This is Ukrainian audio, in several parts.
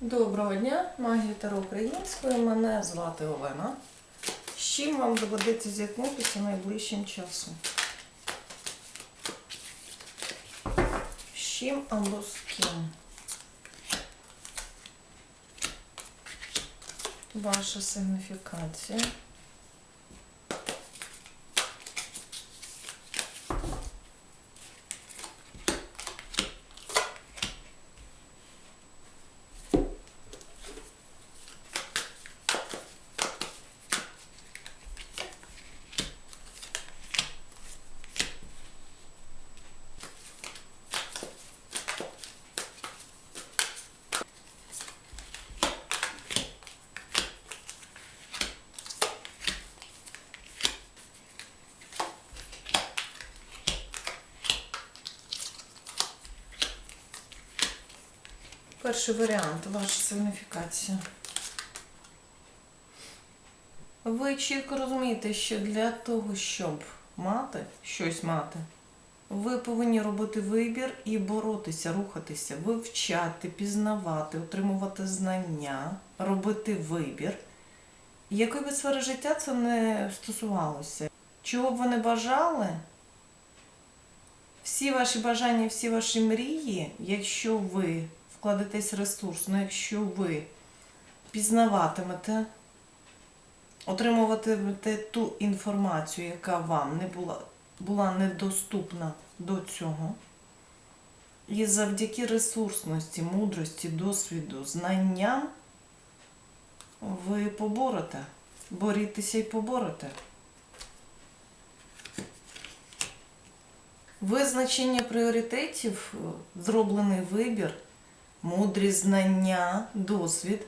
Доброго дня, магія Таро української. Мене звати Олена. З чим вам доведеться зіткнутися найближчим часом? З чим або з ким? Ваша сигніфікація. Перший варіант ваша сигніфікація. Ви чітко розумієте, що для того, щоб мати щось мати, ви повинні робити вибір і боротися, рухатися, вивчати, пізнавати, отримувати знання, робити вибір. Якої би сфери життя це не стосувалося. Чого б ви не бажали, всі ваші бажання, всі ваші мрії, якщо ви вкладетесь ресурсно, якщо ви пізнаватимете, отримуватимете ту інформацію, яка вам не була, була недоступна до цього. І завдяки ресурсності, мудрості, досвіду, знанням ви поборете. Борітеся і поборете. Визначення пріоритетів, зроблений вибір, мудрі знання, досвід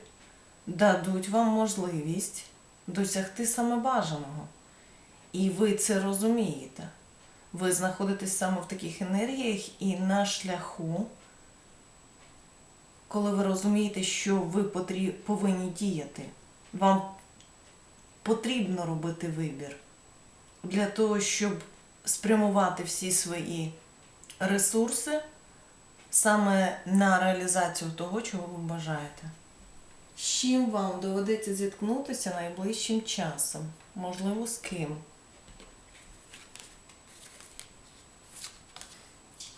дадуть вам можливість досягти саме бажаного. І ви це розумієте. Ви знаходитесь саме в таких енергіях і на шляху, коли ви розумієте, що ви повинні діяти. Вам потрібно робити вибір для того, щоб спрямувати всі свої ресурси саме на реалізацію того, чого ви бажаєте. З чим вам доведеться зіткнутися найближчим часом? Можливо, з ким?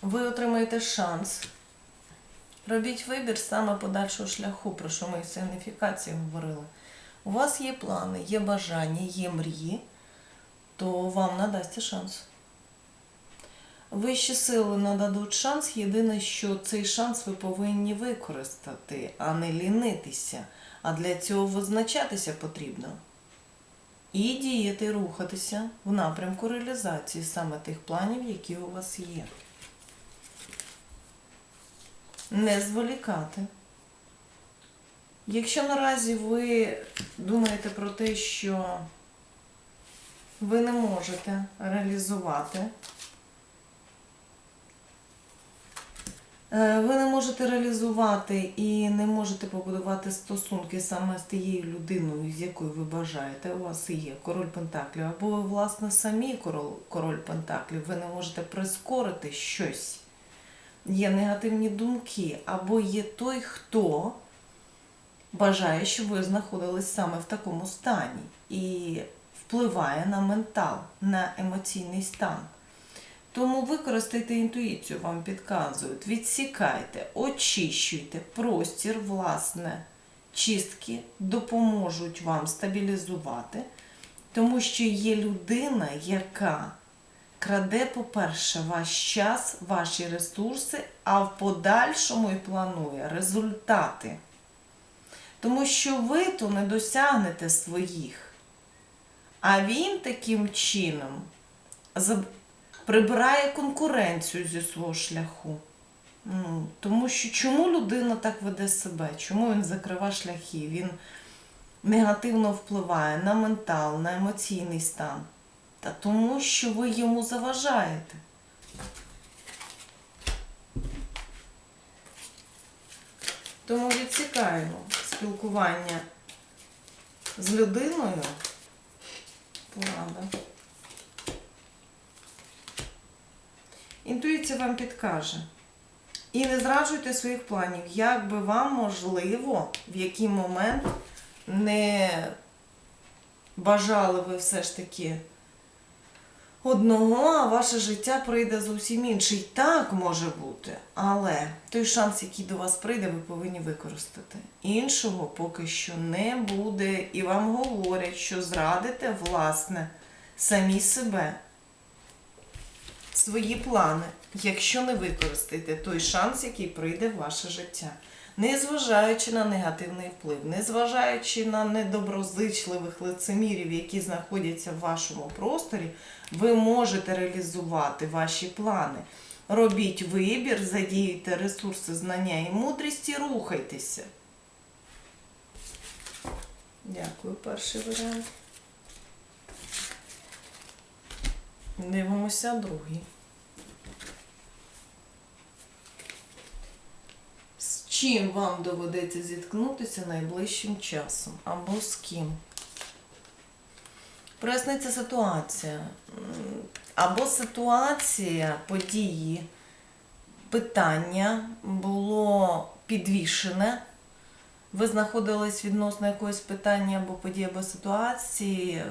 Ви отримаєте шанс. Робіть вибір саме подальшого шляху, про що ми в сигніфікації говорили. У вас є плани, є бажання, є мрії, то вам надасться шанс. Вищі сили нададуть шанс. Єдине, що цей шанс ви повинні використати, а не лінитися. А для цього визначатися потрібно. І діяти, рухатися в напрямку реалізації саме тих планів, які у вас є. Не зволікати. Якщо наразі ви думаєте про те, що ви не можете реалізувати Ви не можете реалізувати і не можете побудувати стосунки саме з тією людиною, з якою ви бажаєте. У вас є король Пентаклів, або ви, власне, самі король, король Пентаклів, ви не можете прискорити щось. Є негативні думки, або є той, хто бажає, щоб ви знаходились саме в такому стані і впливає на ментал, на емоційний стан. Тому використайте інтуїцію, вам підказують. Відсікайте, очищуйте простір, власне, чистки допоможуть вам стабілізувати, тому що є людина, яка краде, по-перше, ваш час, ваші ресурси, а в подальшому і планує результати. Тому що ви то не досягнете своїх. А він таким чином прибирає конкуренцію зі свого шляху. Ну, тому що чому людина так веде себе? Чому він закриває шляхи? Він негативно впливає на ментал, на емоційний стан. Та тому, що ви йому заважаєте. Тому відсікаємо спілкування з людиною. Порада. Інтуїція вам підкаже. І не зраджуйте своїх планів, як би вам можливо, в який момент не бажали ви все ж таки одного, а ваше життя прийде зовсім інший. Так може бути, але той шанс, який до вас прийде, ви повинні використати. Іншого поки що не буде, і вам говорять, що зрадите, власне, самі себе, свої плани, якщо не використаєте той шанс, який прийде в ваше життя. Незважаючи на негативний вплив, незважаючи на недоброзичливих лицемірів, які знаходяться в вашому просторі, ви можете реалізувати ваші плани. Робіть вибір, задіюйте ресурси, знання і мудрість і рухайтеся. Дякую, перший варіант. Дивимося другий. З чим вам доведеться зіткнутися найближчим часом? Або з ким? Проясниться ситуація. Або ситуація, події, питання було підвішене. Ви знаходились відносно якогось питання або події, або ситуації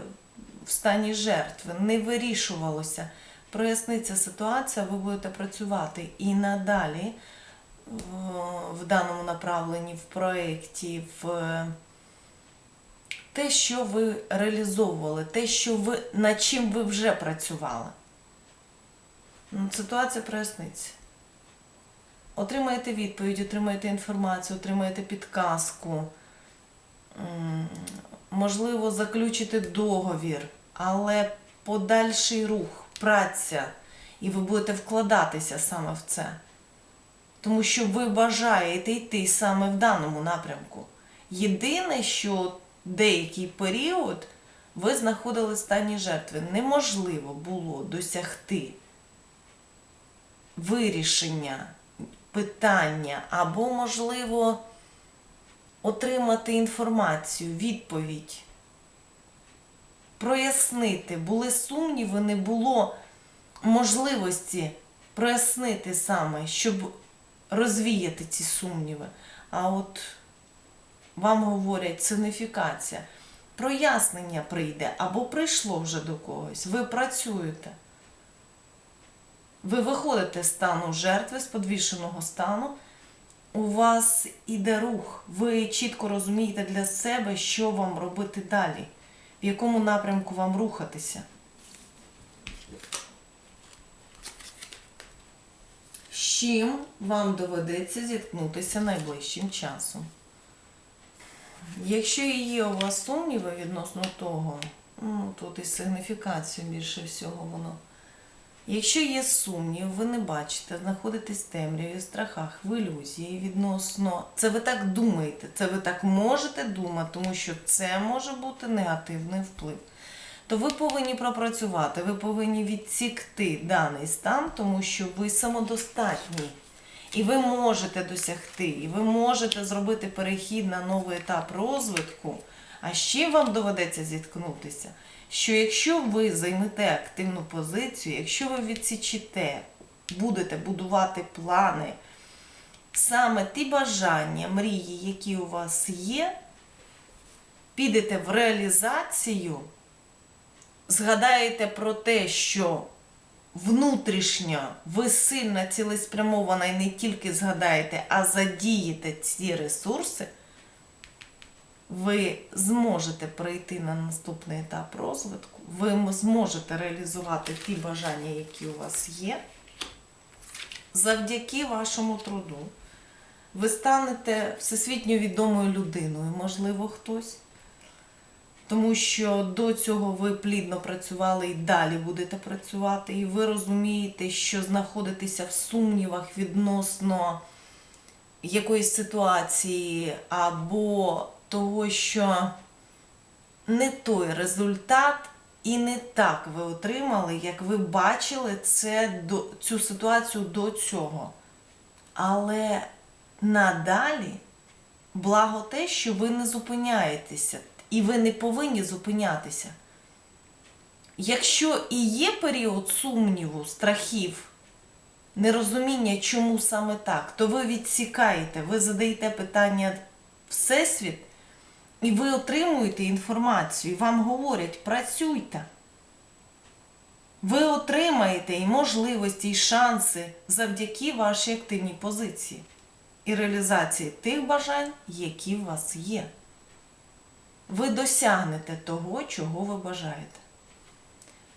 в стані жертви. Не вирішувалося. Проясниться ситуація, ви будете працювати і надалі в- даному направленні, в проєкті, в те, що ви реалізовували, те, що ви, над чим ви вже працювали. Ну, Ситуація проясниться. Отримаєте відповідь, отримаєте інформацію, отримаєте підказку. Можливо, заключите договір, але подальший рух, праця, і ви будете вкладатися саме в це. Тому що ви бажаєте йти саме в даному напрямку. Єдине, що деякий період ви знаходили стані жертви. Неможливо було досягти вирішення питання, або, можливо, отримати інформацію, відповідь, прояснити. Були сумніви, не було можливості прояснити саме, щоб розвіяти ці сумніви. А от вам говорять сигніфікація. Прояснення прийде або прийшло вже до когось. Ви працюєте. Ви виходите з стану жертви, з подвішеного стану. У вас іде рух. Ви чітко розумієте для себе, що вам робити далі, в якому напрямку вам рухатися. З чим вам доведеться зіткнутися найближчим часом? Якщо і є у вас сумніви відносно того, ну тут із сигніфікацією більше всього воно. Якщо є сумнів, ви не бачите, знаходитесь в темряві, в страхах, в ілюзії відносно. Це ви так думаєте, це ви так можете думати, тому що це може бути негативний вплив. То ви повинні пропрацювати, ви повинні відсікти даний стан, тому що ви самодостатні. І ви можете досягти, і ви можете зробити перехід на новий етап розвитку. А ще вам доведеться зіткнутися, що якщо ви займете активну позицію, якщо ви відсічите, будете будувати плани, саме ті бажання, мрії, які у вас є, підете в реалізацію, згадаєте про те, що внутрішньо ви сильно цілеспрямована і не тільки згадаєте, а задієте ці ресурси, ви зможете прийти на наступний етап розвитку, ви зможете реалізувати ті бажання, які у вас є, завдяки вашому труду. Ви станете всесвітньо відомою людиною, можливо, хтось. Тому що до цього ви плідно працювали і далі будете працювати, і ви розумієте, що знаходитеся в сумнівах відносно якоїсь ситуації або того, що не той результат і не так ви отримали, як ви бачили це цю ситуацію до цього. Але надалі благо те, що ви не зупиняєтеся, і ви не повинні зупинятися. Якщо і є період сумніву, страхів, нерозуміння, чому саме так, то ви відсікаєте, ви задаєте питання Всесвіт, і ви отримуєте інформацію, вам говорять, працюйте. Ви отримаєте і можливості, і шанси завдяки вашій активній позиції і реалізації тих бажань, які в вас є. Ви досягнете того, чого ви бажаєте.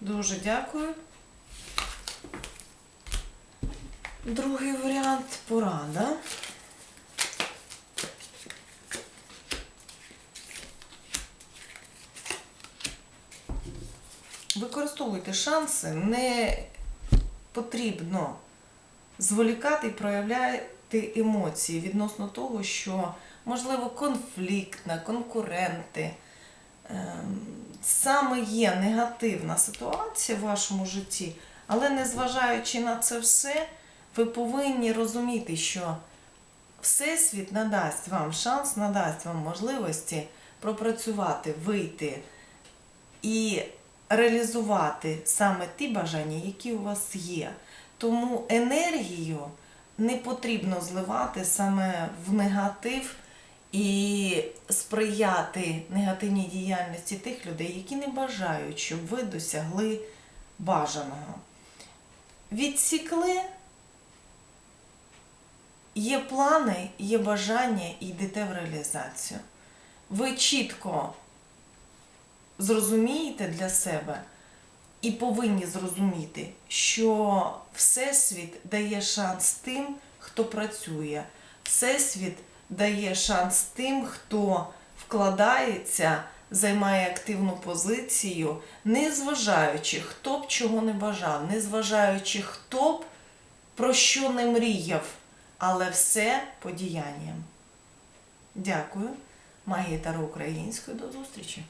Дуже дякую. Другий варіант порада. Використовуйте шанси, не потрібно зволікати і проявляти емоції відносно того, що можливо конфліктна, конкуренти. ем, Саме є негативна ситуація в вашому житті, але незважаючи на це все, ви повинні розуміти, що Всесвіт надасть вам шанс, надасть вам можливості пропрацювати, вийти і реалізувати саме ті бажання, які у вас є. Тому енергію не потрібно зливати саме в негатив і сприяти негативній діяльності тих людей, які не бажають, щоб ви досягли бажаного. Відсікли, є плани, є бажання і йдете в реалізацію. Ви чітко зрозумієте для себе і повинні зрозуміти, що Всесвіт дає шанс тим, хто працює. Всесвіт дає шанс тим, хто вкладається, займає активну позицію, незважаючи, хто б чого не бажав, незважаючи, хто б про що не мріяв, але все по діянням. Дякую. Магія Таро української. До зустрічі!